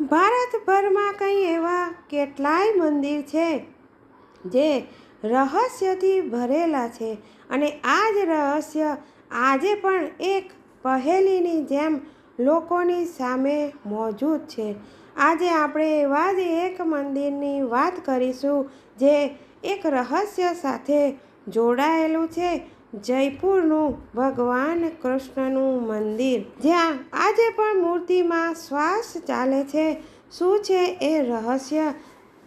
ભારતભરમાં કંઈ એવા કેટલાય મંદિર છે જે રહસ્યથી ભરેલા છે અને આ જ રહસ્ય આજે પણ એક પહેલીની જેમ લોકોની સામે મોજૂદ છે. આજે આપણે એવા જ એક મંદિરની વાત કરીશું જે એક રહસ્ય સાથે જોડાયેલું છે જયપુરનું ભગવાન કૃષ્ણનું મંદિર, જ્યાં આજે પણ મૂર્તિમાં શ્વાસ ચાલે છે. શું છે એ રહસ્ય?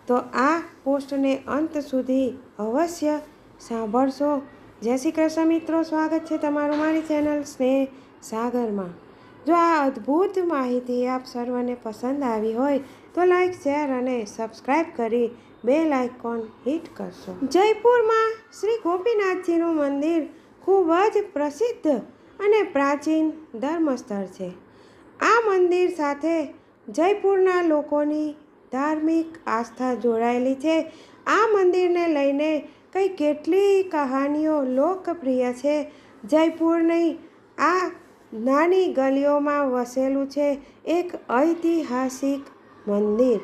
તો આ પોસ્ટને અંત સુધી અવશ્ય સાંભળશો. જય શ્રી કૃષ્ણ મિત્રો, સ્વાગત છે તમારું મારી ચેનલ સ્નેહ સાગરમાં. જો આ અદ્ભુત માહિતી આપ સર્વને પસંદ આવી હોય, તો લાઈક, શેર અને સબસ્ક્રાઈબ કરી બેલ આઇકોન હિટ કરશો. જયપુરમાં શ્રી ગોપીનાથજીનું મંદિર ખૂબ જ પ્રસિદ્ધ અને પ્રાચીન ધર્મસ્થળ છે. આ મંદિર સાથે જયપુરના લોકોની ધાર્મિક આસ્થા જોડાયેલી છે. આ મંદિરને લઈને કઈ કેટલી કહાનીઓ લોકપ્રિય છે. જયપુરની આ નાની ગલીઓમાં વસેલું છે એક ઐતિહાસિક મંદિર.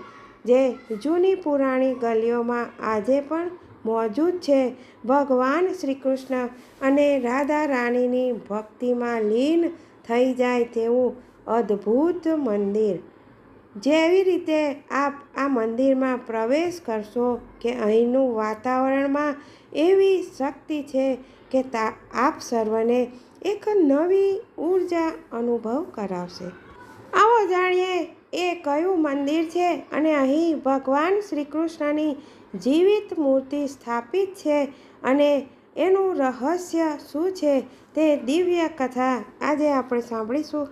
જે જૂની પુરાણી ગલીઓમાં આજે પણ મોજૂદ છે. ભગવાન શ્રી કૃષ્ણ અને રાધા રાણીની ભક્તિમાં લીન થઈ જાય તેવું અદ્ભુત મંદિર. જેવી રીતે આપ આ મંદિરમાં પ્રવેશ કરશો કે અહીંનું વાતાવરણમાં એવી શક્તિ છે કે તા આપ સર્વને એક નવી ઊર્જા અનુભવ કરાવશે. આવો જાણીએ એ કયું મંદિર છે અને અહીં ભગવાન શ્રી કૃષ્ણની જીવિત મૂર્તિ સ્થાપિત છે અને એનું રહસ્ય શું છે તે દિવ્ય કથા આજે આપણે સાંભળીશું.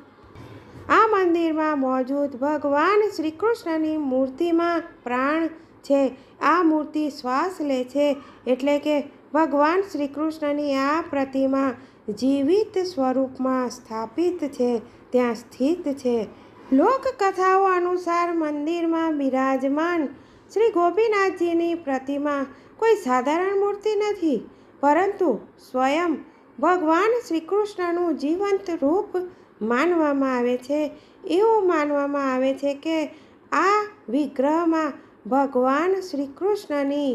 આ મંદિરમાં મોજૂદ ભગવાન શ્રી કૃષ્ણની મૂર્તિમાં પ્રાણ છે. આ મૂર્તિ શ્વાસ લે છે એટલે કે ભગવાન શ્રી કૃષ્ણની આ પ્રતિમા જીવિત સ્વરૂપમાં સ્થાપિત છે, ત્યાં સ્થિત છે. લોકકથાઓ અનુસાર મંદિરમાં બિરાજમાન શ્રી ગોપીનાથજીની પ્રતિમા કોઈ સાધારણ મૂર્તિ નથી, પરંતુ સ્વયં ભગવાન શ્રી કૃષ્ણનું જીવંત રૂપ માનવામાં આવે છે. એવું માનવામાં આવે છે કે આ વિગ્રહમાં ભગવાન શ્રી કૃષ્ણની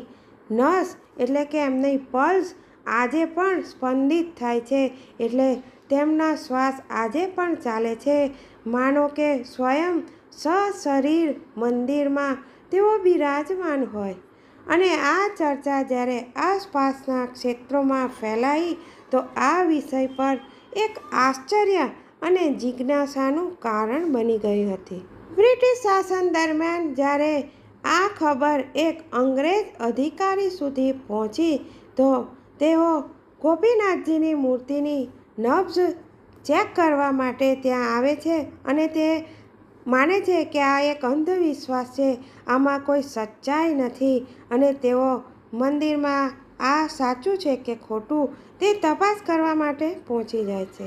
નસ એટલે કે એમની પલ્સ આજે પણ સ્પંદિત થાય છે, એટલે તેમના શ્વાસ આજે પણ ચાલે છે. માનો કે સ્વયં સશરીર મંદિરમાં તેઓ બિરાજમાન હોય. અને આ ચર્ચા જ્યારે આસપાસના ક્ષેત્રોમાં ફેલાઈ, તો આ વિષય પર એક આશ્ચર્ય અને જિજ્ઞાસાનું કારણ બની ગઈ હતી. બ્રિટિશ શાસન દરમિયાન જ્યારે આ ખબર એક અંગ્રેજ અધિકારી સુધી પહોંચી, તો તેઓ ગોપીનાથજીની મૂર્તિની નબ્જ ચેક કરવા માટે ત્યાં આવે છે અને તે માને છે કે આ એક અંધવિશ્વાસ છે. આમાં કોઈ સચ્ચાઈ નથી અને તેઓ મંદિરમાં આ સાચું છે કે ખોટું તે તપાસ કરવા માટે પહોંચી જાય છે.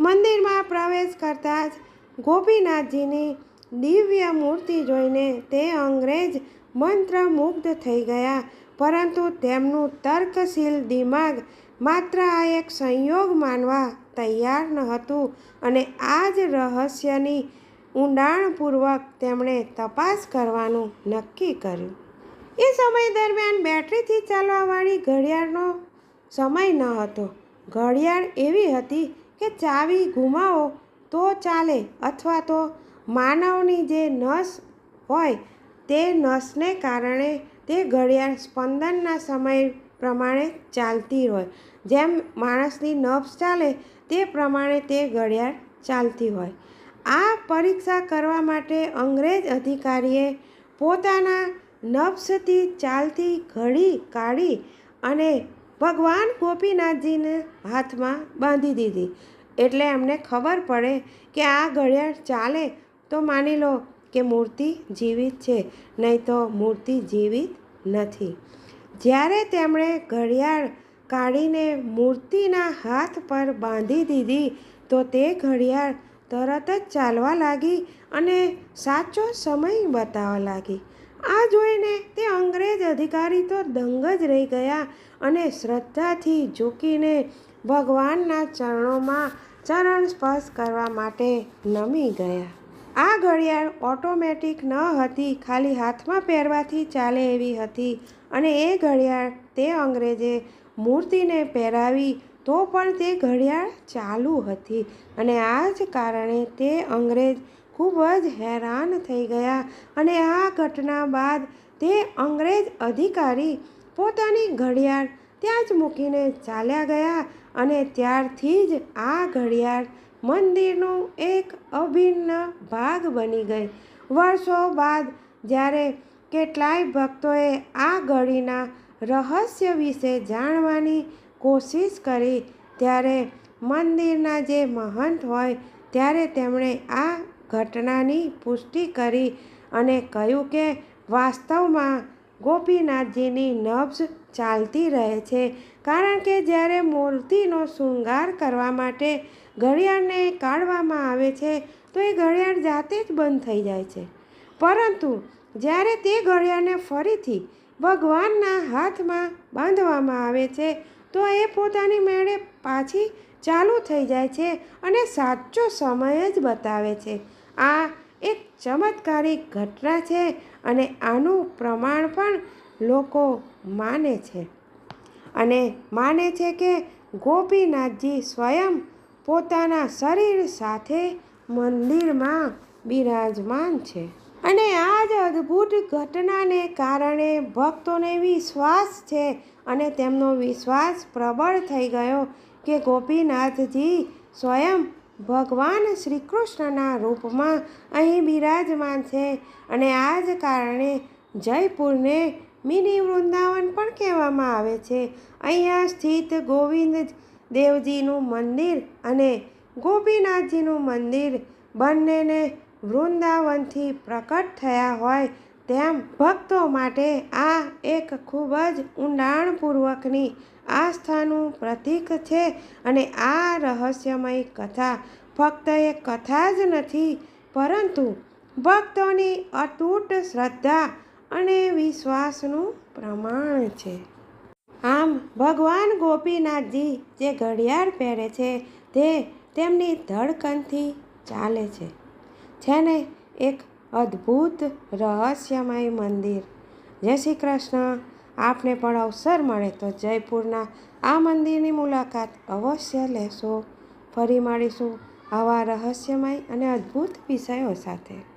મંદિરમાં પ્રવેશ કરતાં જ ગોપીનાથજીની દિવ્ય મૂર્તિ જોઈને તે અંગ્રેજ મંત્રમુગ્ધ થઈ ગયા, પરંતુ તેમનું તર્કશીલ દિમાગ માત્ર આ એક સંયોગ માનવા તૈયાર ન હતું અને આ જ રહસ્યની ઊંડાણપૂર્વક તેમણે તપાસ કરવાનું નક્કી કર્યું. એ સમય દરમિયાન બેટરીથી ચાલવાવાળી ઘડિયાળનો સમય ન હતો. ઘડિયાળ એવી હતી કે ચાવી ગુમાવો તો ચાલે અથવા તો માનવની જે નસ હોય તે નસને કારણે તે ઘડિયાળ સ્પંદનના સમય પ્રમાણે ચાલતી હોય. જેમ માણસની નબ્સ ચાલે તે પ્રમાણે તે ઘડિયાળ ચાલતી હોય. આ પરીક્ષા કરવા માટે અંગ્રેજ અધિકારીએ પોતાના નબ્સથી ચાલતી ઘડી કાઢી અને ભગવાન ગોપીનાથજીને હાથમાં બાંધી દીધી. એટલે એમને ખબર પડે કે આ ઘડિયાળ ચાલે તો માની લો કે મૂર્તિ જીવિત છે, નહીં તો મૂર્તિ જીવિત નથી. જ્યારે તેમણે ઘડિયાળ કાઢીને મૂર્તિના હાથ પર બાંધી દીધી, તો તે ઘડિયાળ તરત જ ચાલવા લાગી અને સાચો સમય બતાવવા લાગી. આ જોઈને તે અંગ્રેજ અધિકારી તો દંગ જ રહી ગયા અને શ્રદ્ધાથી ઝૂકીને ભગવાનના ચરણોમાં ચરણ સ્પર્શ કરવા માટે નમી ગયા. આ ઘડિયાળ ઓટોમેટિક ન હતી, ખાલી હાથમાં પહેરવાથી ચાલે એવી હતી અને એ ઘડિયાળ તે અંગ્રેજે મૂર્તિને પહેરાવી તો પણ તે ઘડિયાળ ચાલુ હતી અને આ જ કારણે તે અંગ્રેજ ખૂબ જ હેરાન થઈ ગયા અને આ ઘટના બાદ તે અંગ્રેજ અધિકારી પોતાની ઘડિયાળ ત્યાં જ મૂકીને ચાલ્યા ગયા અને ત્યારથી જ આ ઘડિયાળ મંદિરનો એક અભિન્ન ભાગ બની ગઈ. વર્ષો બાદ જ્યારે કેટલાય ભક્તોએ આ ઘડીના રહસ્ય વિશે જાણવાની કોશિશ કરી, ત્યારે મંદિરના જે મહંત હોય, ત્યારે તેમણે આ ઘટનાની પુષ્ટિ કરી અને કહ્યું કે વાસ્તવમાં ગોપીનાથજીની નબ્જ ચાલતી રહે છે કારણ કે જ્યારે મૂર્તિનો શૃંગાર કરવા માટે ઘડિયાળને કાઢવામાં આવે છે, તો એ ઘડિયાળ જાતે જ બંધ થઈ જાય છે. પરંતુ જ્યારે તે ઘડિયાળને ફરીથી ભગવાનના હાથમાં બાંધવામાં આવે છે, તો એ પોતાની મેળે પાછી ચાલુ થઈ જાય છે અને સાચો સમય જ બતાવે છે. આ એક ચમત્કારિક ઘટના છે અને આનું પ્રમાણ પણ લોકો માને છે. અને માને છે કે ગોપીનાથજી સ્વયં પોતાના શરીર સાથે મંદિરમાં બિરાજમાન છે. અને આ જ અદ્ભુત ઘટનાને કારણે ભક્તોને વિશ્વાસ છે અને તેમનો વિશ્વાસ પ્રબળ થઈ ગયો કે ગોપીનાથજી સ્વયં ભગવાન શ્રી કૃષ્ણના રૂપમાં અહીં બિરાજમાન છે અને આ જ કારણે જયપુરને મિની વૃંદાવન પણ કહેવામાં આવે છે. અહીંયા સ્થિત ગોવિંદ દેવજીનું મંદિર અને ગોપીનાથજીનું મંદિર બંનેને વૃંદાવનથી પ્રકટ થયા હોય તેમ ભક્તો માટે આ એક ખૂબ જ ઊંડાણપૂર્વકની આસ્થાનું પ્રતીક છે અને આ રહસ્યમય કથા ફક્ત એક કથા જ નથી, પરંતુ ભક્તોની અતૂટ શ્રદ્ધા અને વિશ્વાસનું પ્રમાણ છે. આમ ભગવાન ગોપીનાથજી જે ઘડિયાળ પહેરે છે તે તેમની ધડકનથી ચાલે છે. છે ને એક અદ્ભુત રહસ્યમય મંદિર. જય શ્રી કૃષ્ણ. આપને પણ અવસર મળે તો જયપુરના આ મંદિરની મુલાકાત અવશ્ય લેશો. ફરી મળીશું આવા રહસ્યમય અને અદ્ભુત વિષયો સાથે.